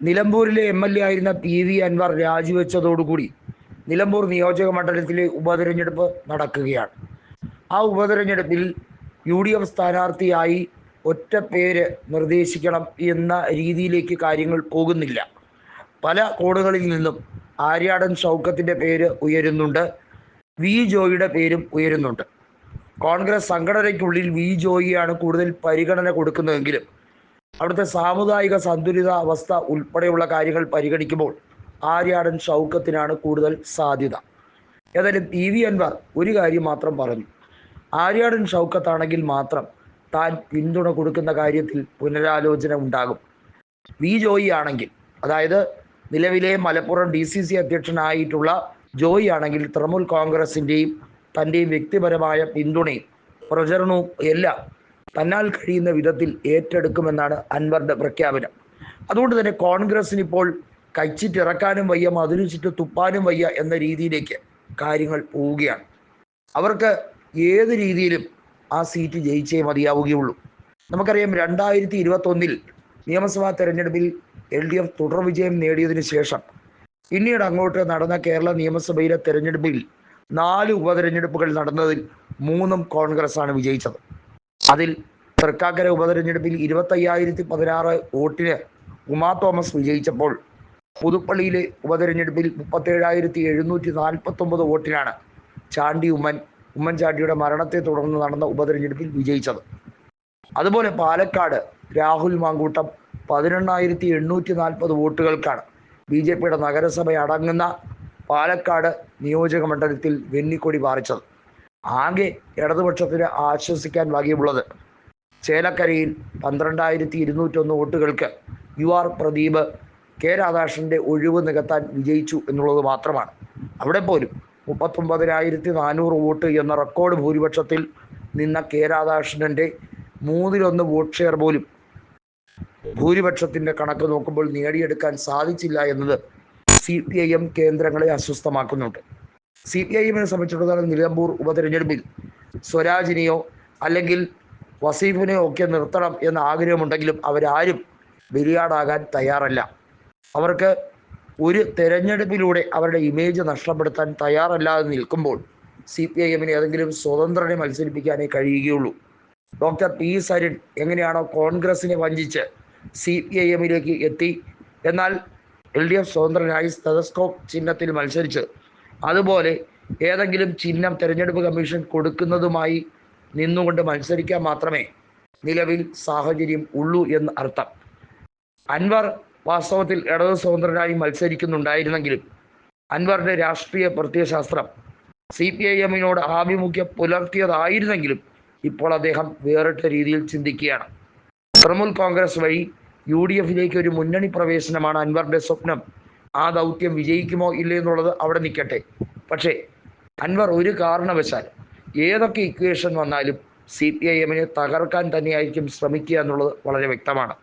നിലമ്പൂരിലെ M L A ആയിരുന്ന P V Anvar രാജിവെച്ചതോടുകൂടി നിലമ്പൂർ നിയോജക മണ്ഡലത്തിലെ ഉപതെരഞ്ഞെടുപ്പ് നടക്കുകയാണ്. ആ ഉപതെരഞ്ഞെടുപ്പിൽ യു ഡി എഫ് സ്ഥാനാർത്ഥിയായി ഒറ്റ പേര് നിർദ്ദേശിക്കണം എന്ന രീതിയിലേക്ക് കാര്യങ്ങൾ പോകുന്നില്ല. പല കോണുകളിൽ നിന്നും ആര്യാടൻ ഷൗക്കത്തിന്റെ പേര് ഉയരുന്നുണ്ട്. വി ജോയിയുടെ പേരും ഉയരുന്നുണ്ട്. കോൺഗ്രസ് സംഘടനയ്ക്കുള്ളിൽ വി ജോയിയാണ് കൂടുതൽ പരിഗണന കൊടുക്കുന്നതെങ്കിലും അവിടുത്തെ സാമുദായിക സന്തുലിത അവസ്ഥ ഉൾപ്പെടെയുള്ള കാര്യങ്ങൾ പരിഗണിക്കുമ്പോൾ ആര്യാടൻ ഷൗക്കത്തിനാണ് കൂടുതൽ സാധ്യത. ഏതായാലും പി വി അൻവർ ഒരു കാര്യം മാത്രം പറഞ്ഞു. ആര്യാടൻ ഷൗക്കത്താണെങ്കിൽ മാത്രം താൻ പിന്തുണ കൊടുക്കുന്ന കാര്യത്തിൽ പുനരാലോചന ഉണ്ടാകും. വി ജോയി ആണെങ്കിൽ അതായത് നിലവിലെ മലപ്പുറം ഡി സി സി അധ്യക്ഷനായിട്ടുള്ള ജോയി ആണെങ്കിൽ തൃണമൂൽ കോൺഗ്രസിന്റെയും തന്റെയും വ്യക്തിപരമായ പിന്തുണയും പ്രചരണവും എല്ലാം തന്നാൽ കഴിയുന്ന വിധത്തിൽ ഏറ്റെടുക്കുമെന്നാണ് അൻവറിന്റെ പ്രഖ്യാപനം. അതുകൊണ്ട് തന്നെ കോൺഗ്രസിന് ഇപ്പോൾ കച്ചിട്ടിറക്കാനും വയ്യ മധുരിച്ചിട്ട് തുപ്പാനും വയ്യ എന്ന രീതിയിലേക്ക് കാര്യങ്ങൾ പോവുകയാണ്. അവർക്ക് ഏത് രീതിയിലും ആ സീറ്റ് ജയിച്ചേ മതിയാവുകയുള്ളൂ. നമുക്കറിയാം രണ്ടായിരത്തി ഇരുപത്തൊന്നിൽ നിയമസഭാ തെരഞ്ഞെടുപ്പിൽ എൽ ഡി എഫ് തുടർ വിജയം നേടിയതിനു ശേഷം പിന്നീട് അങ്ങോട്ട് നടന്ന കേരള നിയമസഭയിലെ തെരഞ്ഞെടുപ്പിൽ നാല് ഉപതെരഞ്ഞെടുപ്പുകൾ നടന്നതിൽ മൂന്നും കോൺഗ്രസ് ആണ് വിജയിച്ചത്. അതിൽ തൃക്കാക്കര ഉപതെരഞ്ഞെടുപ്പിൽ ഇരുപത്തയ്യായിരത്തി പതിനാറ് വോട്ടിന് ഉമാ തോമസ് വിജയിച്ചപ്പോൾ പുതുപ്പള്ളിയിലെ ഉപതെരഞ്ഞെടുപ്പിൽ മുപ്പത്തേഴായിരത്തി എഴുന്നൂറ്റി നാൽപ്പത്തൊമ്പത് വോട്ടിനാണ് ചാണ്ടി ഉമ്മൻ ഉമ്മൻചാണ്ടിയുടെ മരണത്തെ തുടർന്ന് നടന്ന ഉപതെരഞ്ഞെടുപ്പിൽ വിജയിച്ചത്. അതുപോലെ പാലക്കാട് രാഹുൽ മാങ്കൂട്ടം പതിനെണ്ണായിരത്തി എണ്ണൂറ്റി നാൽപ്പത് വോട്ടുകൾക്കാണ് ബി ജെ പിയുടെ നഗരസഭ അടങ്ങുന്ന പാലക്കാട് നിയോജക മണ്ഡലത്തിൽ വെന്നിക്കൊടി പാറിച്ചത്. ആകെ ഇടതുപക്ഷത്തിന് ആശ്വസിക്കാൻ വകയുള്ളത് ചേലക്കരയിൽ പന്ത്രണ്ടായിരത്തി ഇരുന്നൂറ്റൊന്ന് വോട്ടുകൾക്ക് യു ആർ പ്രദീപ് കെ രാധാകൃഷ്ണന്റെ ഒഴിവ് നികത്താൻ വിജയിച്ചു എന്നുള്ളത് മാത്രമാണ്. അവിടെ പോലും മുപ്പത്തൊമ്പതിനായിരത്തി നാനൂറ് വോട്ട് എന്ന റെക്കോർഡ് ഭൂരിപക്ഷത്തിൽ നിന്ന കെ രാധാകൃഷ്ണന്റെ മൂന്നിലൊന്ന് വോട്ട് ഷെയർ പോലും ഭൂരിപക്ഷത്തിന്റെ കണക്ക് നോക്കുമ്പോൾ നേടിയെടുക്കാൻ സാധിച്ചില്ല എന്നത് സി പി ഐ എം കേന്ദ്രങ്ങളെ അസ്വസ്ഥമാക്കുന്നുണ്ട്. സി പി ഐ എമ്മിനെ സംബന്ധിച്ചിടത്തോളം നിലമ്പൂർ ഉപതെരഞ്ഞെടുപ്പിൽ സ്വരാജിനെയോ അല്ലെങ്കിൽ വസീഫിനെയോ ഒക്കെ നിർത്തണം എന്ന ആഗ്രഹമുണ്ടെങ്കിലും അവരാരും ബലിയാടാകാൻ തയ്യാറല്ല. അവർക്ക് ഒരു തെരഞ്ഞെടുപ്പിലൂടെ അവരുടെ ഇമേജ് നഷ്ടപ്പെടുത്താൻ തയ്യാറല്ലാതെ നിൽക്കുമ്പോൾ സി പി ഐ എമ്മിന് ഏതെങ്കിലും സ്വതന്ത്രനെ മത്സരിപ്പിക്കാനേ കഴിയുകയുള്ളൂ. ഡോക്ടർ പി സരിൻ എങ്ങനെയാണോ കോൺഗ്രസിനെ വഞ്ചിച്ച് സി പി ഐ എമ്മിലേക്ക് എത്തി. എന്നാൽ എൽ ഡി എഫ് സ്വതന്ത്രനായി സ്റ്റെതസ്കോപ്പ് ചിഹ്നത്തിൽ മത്സരിച്ച് അതുപോലെ ഏതെങ്കിലും ചിഹ്നം തെരഞ്ഞെടുപ്പ് കമ്മീഷൻ കൊടുക്കുന്നതുമായി നിന്നുകൊണ്ട് മത്സരിക്കാൻ മാത്രമേ നിലവിൽ സാഹചര്യം ഉള്ളൂ എന്ന് അർത്ഥം. അൻവർ വാസ്തവത്തിൽ ഇടത് സ്വതന്ത്രനായി മത്സരിക്കുന്നുണ്ടായിരുന്നെങ്കിലും അൻവറിന്റെ രാഷ്ട്രീയ പ്രത്യയശാസ്ത്രം സി പി ഐ എമ്മിനോട് ആഭിമുഖ്യം പുലർത്തിയതായിരുന്നെങ്കിലും ഇപ്പോൾ അദ്ദേഹം വേറിട്ട രീതിയിൽ ചിന്തിക്കുകയാണ്. തൃണമൂൽ കോൺഗ്രസ് വഴി യു ഡി എഫിലേക്ക് ഒരു മുന്നണി പ്രവേശനമാണ് അൻവറിന്റെ സ്വപ്നം. ആ ദൗത്യം വിജയിക്കുമോ ഇല്ലേ എന്നുള്ളത് അവിടെ നിൽക്കട്ടെ. പക്ഷേ അൻവർ ഒരു കാരണവശാൽ ഏതൊക്കെ ഇക്വേഷൻ വന്നാലും സി പി ഐ എമ്മിനെ തകർക്കാൻ തന്നെയായിരിക്കും ശ്രമിക്കുക എന്നുള്ളത് വളരെ വ്യക്തമാണ്.